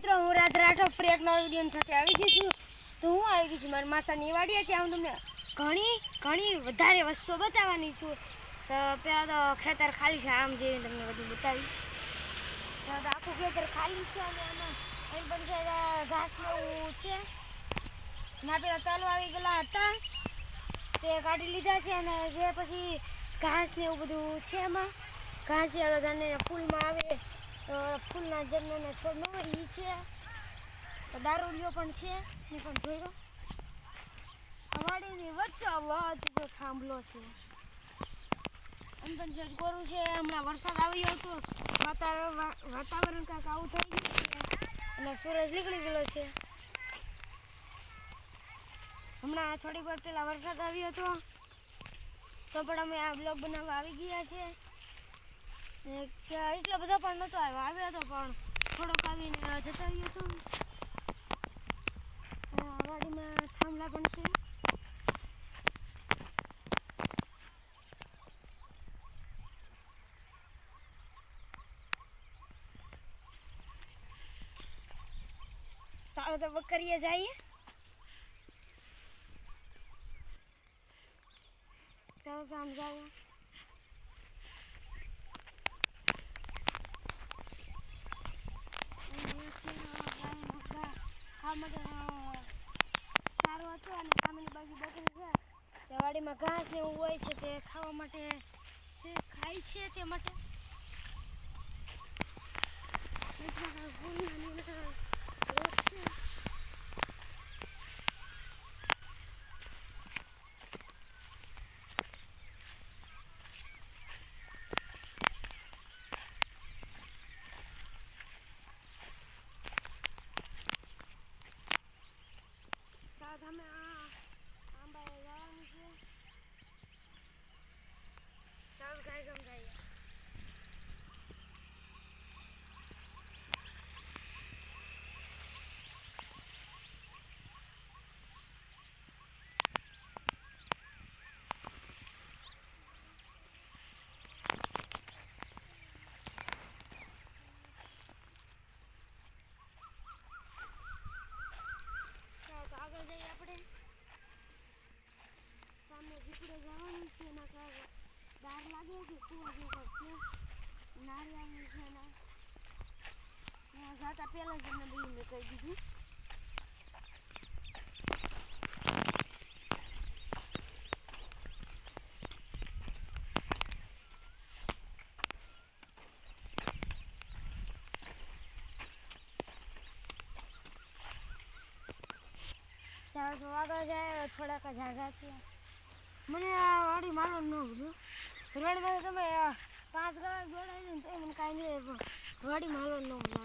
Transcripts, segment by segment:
મિત્રો, હું રાત રાઠોડ ફ્રી એક નવા વીડિયો સાથે આવી ગઈ છું. તો હું આવી ગઈ છું, મારી માસાની વાડીએ ત્યાં હું તમને ઘણી ઘણી વધારે વસ્તુઓ બતાવવાની છું. તો પહેલાં તો ખેતર ખાલી છે, આમ જેવી તમને બધું બતાવીશ. તો આખું ખેતર ખાલી છે અને આમાં એમ પણ છે કે ઘાસ એવું છે. ના, પેલા તલ આવી ગયેલા હતા. તે કાઢી લીધા છે અને જે પછી ઘાસ ને એવું બધું છે એમાં. ઘાસ અને ફૂલમાં આવે. ફૂલના જન્મના છોડનો એ છે. તો દારૂલિયો પણ છે. એ પણ જોયો. વાડીની વચ્ચે વચ્ચે થાંભલો છે. એમ પણ છે કોરું છે, હમણાં વરસાદ આવ્યો હતો. વાતાવરણ કાંઈક આવું થઈ ગયું છે. અને સૂરજ નીકળી ગયેલો છે. હમણાં થોડીક વાર પહેલાં વરસાદ આવ્યો હતો. તો પણ અમે આ બ્લોગ બનાવવા આવી ગયા છે. ને કે એટલો બધો પણ નતો આવ્યો. આવ્યો હતો પણ થોડોક આવીને જતા રહ્યો હતો વાડીમાં થાંભલા પણ છે. ચાલો તો બકરીએ જઈએ. ચાલો તો જઈએ સારું હતું અને સામેની બાજુ બકરી છે તે વાડીમાં ઘાસ એવું હોય છે તે ખાવા માટે છે ખાય છે તે માટે બીજમાં ફૂલના ને એના રોપ છે. સાથ અમે આ આંબાએ જવાનું છે ચાલ ગાય ગમ ગાઈએ ચાલો તો આગળ જઈએ આપણે ઝૂંપડે જવાનું છે એના કારણે દાર લાગે કે કુવા જેવું છે નારિયેળનું છે ને ત્યાં જાતા પહેલાં જ એમને મેં કહી દીધું ચાલો આગળ જાય થોડાક જાગા આગળ છે મને આ વાડી મારો ન બધું રોડમાં તમે પાંચ કલાક દોડાવી ને તો મને કાંઈ નહીં પણ વાડી મારો ન છે.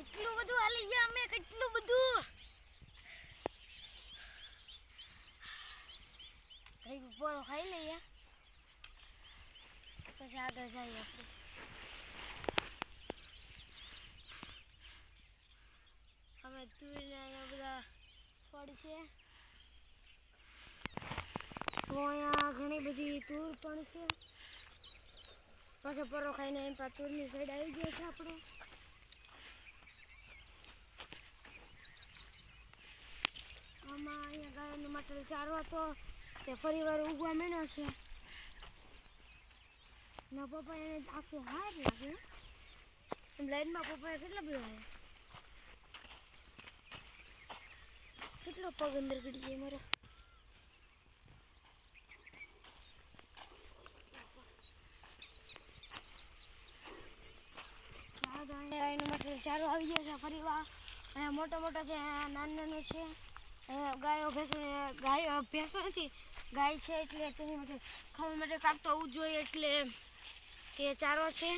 એટલું બધું હાલી ગયા અમે, કેટલું બધું? કંઈક પૂરો ખાઈ લઈએ. પછી આગળ જઈએ આપણે અમે તુરને અહીંયા બધા છોડ છે. અહીંયા ઘણી બધી તૂર પણ છે. પાછો પરો ખાઈને એમ પા તુરની સાઈડ આવી ગયા છે આપણે. આમાં અહીંયા ગાયોને માટે ચારવા તો તે ફરી વાર ઉગવા મેળ્યો છે. ના પપ્પા એને આખું હાર લાગે એમ લાઈનમાં પપ્પાએ કેટલા બધા આવ્યા કેટલો પગ અંદર ગડી જાય મારો? એનો માટે ચારો આવી ગયો છે, ફરી વાર. અહીંયા મોટો મોટો છે નાનું નાનું છે. ગાયો ભેંસો ગાયો, ભેંસો નથી, ગાય છે એટલે તેની માટે ખાવા માટે કાપતો આવવું જોઈએ એટલે તે ચારો છે.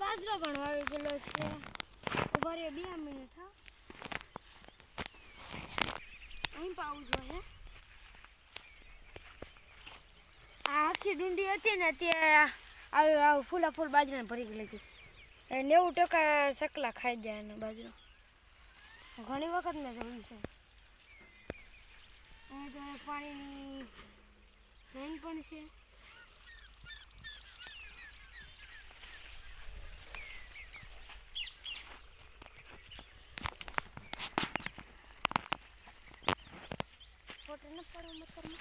બાજરો પણ વાવી ગયેલો છે. ઊભા બે મિનિટ, હા. અહીં પાવું જોઈએ. આ આખી ડુંડી હતી ને તે આવું ફૂલા ફૂલ બાજરાને ભરી ગયેલી હતી નેવું ટકા સકલા ખાઈ ગયા એનો બાજરો. ઘણી વખત મેં જોયું છે. લાઈન પણ છે ફોટો ન પડો મતલબ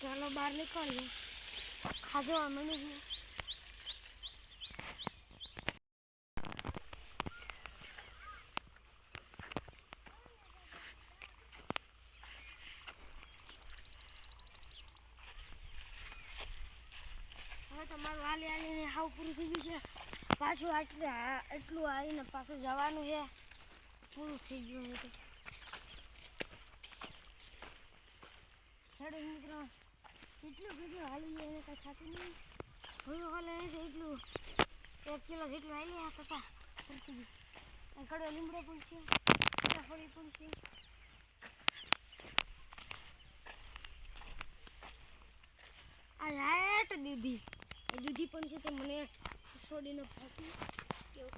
ચાલો બહાર નીકળીએ. ખાજો અમે નહીં તમારું હાલી હાલીને હાવ પૂરું થઈ ગયું છે. પાછું આટલે એટલું હાલીને પાછું જવાનું છે. પૂરું થઈ ગયું છે તો. ખેડૂત મિત્રો. એટલું કેટલું હાલી જાય એને કાંઈ થતું નહીં. હવે હાલે એટલું. એક કિલો જેટલું હાલી આ થતા પૂરતી ગયું અહીં કડો લીમડો પણ છે ફળી પણ છે આ લાટ દીધી એ દૂધી પણ છે તો મને છોડીને ભાગી કેવું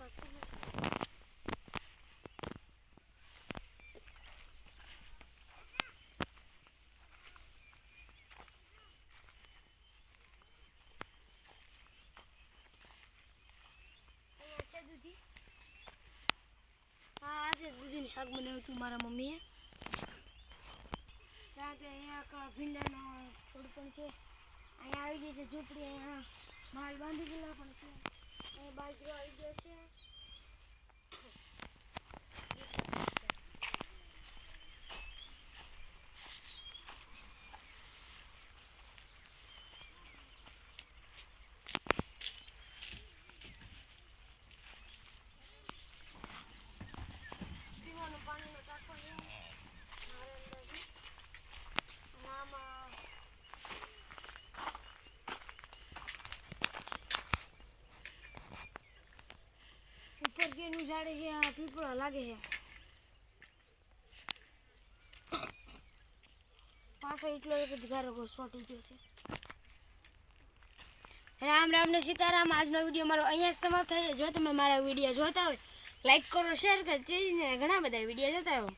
દૂધી? હા આજે દૂધીનું શાક બનાવ્યું હતું મારા મમ્મીએ. ત્યાં તે અહીંયા ભીંડાનો પણ છે. અહીંયા આવી ગઈ છે ઝૂંપડી, અહીંયા માલ બાંધી ગયેલા પણ છે. બાજરો આવી ગયો છે પીવાનું પાણીનો ટાંકો છે મારે અંદાજે અને આમાં કેનું ઝાડ છે, આ પીપળો લાગે છે. પાછો એટલો એક જ ગારો સોટી ગયો છે. રામ રામ ને સીતારામ, આજનો વીડિયો મારો અહીંયા સમાપ્ત થાય છે. જો તમે મારા વીડિયો જોતા હોય લાઈક કરો શેર કરો ઘણા બધા વીડિયો જોતા રહો.